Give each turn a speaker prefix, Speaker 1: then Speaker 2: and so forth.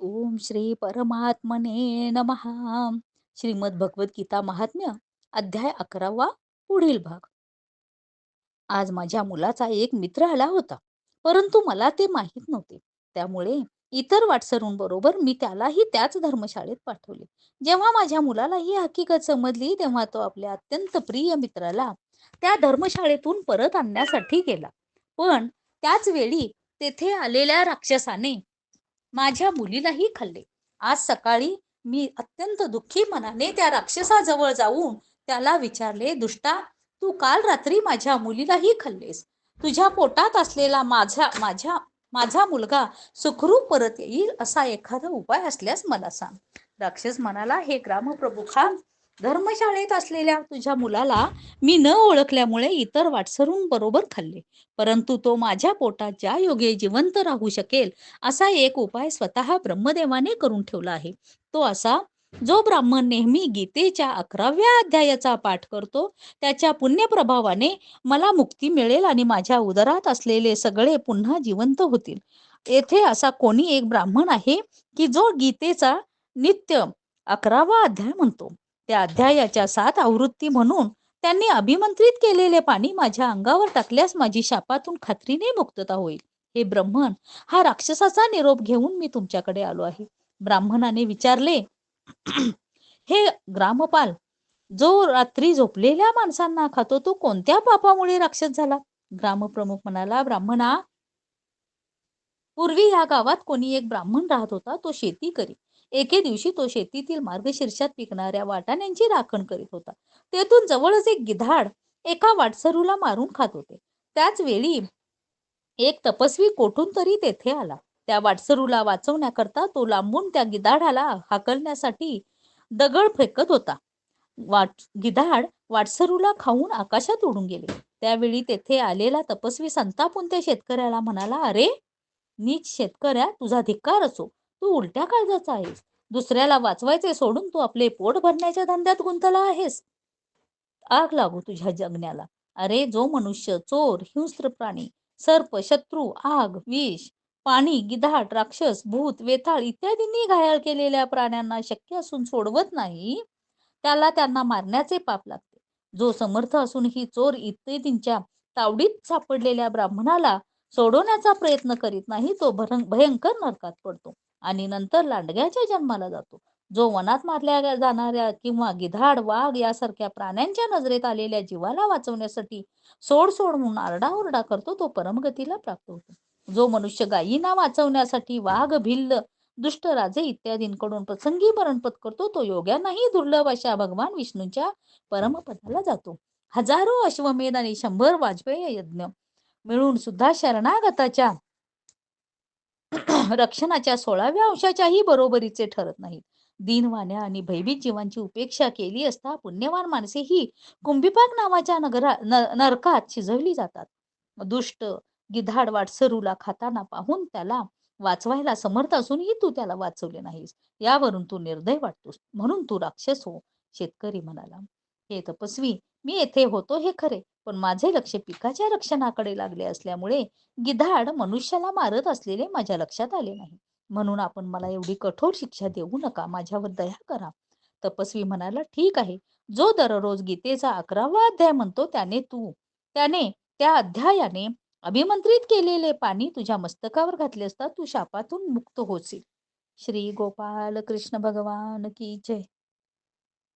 Speaker 1: ओम श्री परमात्मने नमः. श्रीमद गीता महात्म्य अध्याय अकरावा पुढील भाग. आज माझ्या मुलाचा एक मित्र आला होता परंतु मला ते माहीत नव्हते. त्यामुळे इतर वाटसरूंबरोबर मी त्यालाही त्याच धर्मशाळेत पाठवले. जेव्हा माझ्या मुलाला ही हकीकत समजली तेव्हा तो आपल्या अत्यंत प्रिय मित्राला त्या धर्मशाळेतून परत आणण्यासाठी गेला. पण त्याच वेळी तेथे आलेल्या राक्षसाने माझ्या मुलीलाही खाल्ले. आज सकाळी मी अत्यंत दुःखी मनाने त्या राक्षसाजवळ जाऊन त्याला विचारले दुष्टा तू काल रात्री माझ्या मुलीलाही खाल्लेस. तुझ्या पोटात असलेला माझा माझ्या माझा मुलगा सुखरूप परत येईल असा एखादा उपाय असल्यास मला सांग. राक्षस म्हणाला हे ग्रामप्रमुखा धर्मशाळेत असलेल्या तुझ्या मुलाला मी न ओळखल्यामुळे इतर बरोबर खाल्ले. परंतु तो माझ्या पोटात ज्या योगे जिवंत राहू शकेल असा एक उपाय स्वतः ब्रह्मदेवाने करून ठेवला आहे. तो असा जो ब्राह्मण नेहमी गीतेच्या अकराव्या अध्यायाचा पाठ करतो त्याच्या पुण्यप्रभावाने मला मुक्ती मिळेल आणि माझ्या उदरात असलेले सगळे पुन्हा जिवंत होतील. येथे असा कोणी एक ब्राह्मण आहे की जो गीतेचा नित्य अकरावा अध्याय म्हणतो. त्या अध्यायाच्या सात आवृत्ती म्हणून त्यांनी अभिमंत्रित केलेले पाणी माझ्या अंगावर टाकल्यास माझी शापातून खात्रीने मुक्तता होईल. हे ब्रह्मन हा राक्षसाचा निरोप घेऊन मी तुमच्याकडे आलो आहे. ब्राह्मणाने विचारले हे ग्रामपाल जो रात्री झोपलेल्या माणसांना खातो तो कोणत्या पापामुळे राक्षस झाला? ग्रामप्रमुख म्हणाला ब्राह्मणा पूर्वी या गावात कोणी एक ब्राह्मण राहत होता तो शेती करी एके दिवशी तो शेतीतील मार्गशीर्षात पिकणाऱ्या वाटाण्यांची राखण करीत होता. तेथून जवळच एक गिधाड एका वाटसरूला मारून खात होते. त्याच वेळी एक तपस्वी कोठून तरी तेथे आला. त्या वाटसरूला वाचवण्याकरता तो लांबून त्या गिधाडाला हाकलण्यासाठी दगड फेकत होता. वाट गिधाड वाटसरूला खाऊन आकाशात उडून गेले. त्यावेळी तेथे आलेला तपस्वी संतापून त्या शेतकऱ्याला म्हणाला अरे नीच शेतकऱ्या तुझा धिक्कार असो. तू उलट्या काळजाचा आहेस. दुसऱ्याला वाचवायचे सोडून तू आपले पोट भरण्याच्या धंद्यात गुंतला आहेस. आग लागू तुझ्या जगण्याला. अरे जो मनुष्य चोर हिंस्त्र प्राणी सर्प शत्रू आग विष पाणी गिधाट राक्षस भूत वेताळ इत्यादींनी घायाळ केलेल्या प्राण्यांना शक्य असून सोडवत नाही त्याला त्यांना मारण्याचे पाप लागते. जो समर्थ असूनही चोर इत्यादींच्या तावडीत सापडलेल्या ब्राह्मणाला सोडवण्याचा प्रयत्न करीत नाही तो भयंकर नरकात पडतो. आणि नंतर लांडग्याच्या जन्माला जातो. जो वनात मारल्या जाणाऱ्या किंवा गिधाड वाघ यासारख्या प्राण्यांच्या नजरेत आलेल्या जीवाला वाचवण्यासाठी सोड सोड म्हणून आरडाओरडा करतो तो परमगतीला प्राप्त होतो. जो मनुष्य गायींना वाचवण्यासाठी वाघ भिल्ल दुष्ट राजे इत्यादींकडून प्रसंगी मरणपत करतो तो योग्यांनाही दुर्लभ अशा भगवान विष्णूंच्या परमपदाला जातो. हजारो अश्वमेध आणि शंभर वाजपेयी यज्ञ मिळून सुद्धा शरणागताच्या रक्षणाच्या सोळाव्या अंशाच्याही बरोबरीचे ठरत नाहीत. दिनवाण्या आणि भयभीत जीवांची उपेक्षा केली असता पुण्यवान माणसे ही कुंभीपाक नावाच्या नगरा नरकात शिजवली जातात. दुष्ट गिधाड वाटसरूला खाताना पाहून त्याला वाचवायला समर्थ असूनही तू त्याला वाचवले नाहीस. यावरून तू निर्दय वाटतोस. म्हणून तू राक्षस हो शेतकरी म्हणाला. हे तपस्वी मी येथे होतो हे खरे. पण माझे लक्ष पिकाच्या रक्षणाकडे लागले असल्यामुळे गिधाड मनुष्याला मारत असलेले माझ्या लक्षात आले नाही. म्हणून आपण मला एवढी कठोर शिक्षा देऊ नका. माझ्यावर दया करा. तपस्वी म्हणाला ठीक आहे. जो दररोज गीतेचा अकरावा अध्याय म्हणतो त्याने तू त्याने त्या अध्यायाने अभिमंत्रित केलेले पाणी तुझ्या मस्तकावर घातले असता तू शापातून मुक्त होशील. श्री गोपाल कृष्ण भगवान की जय.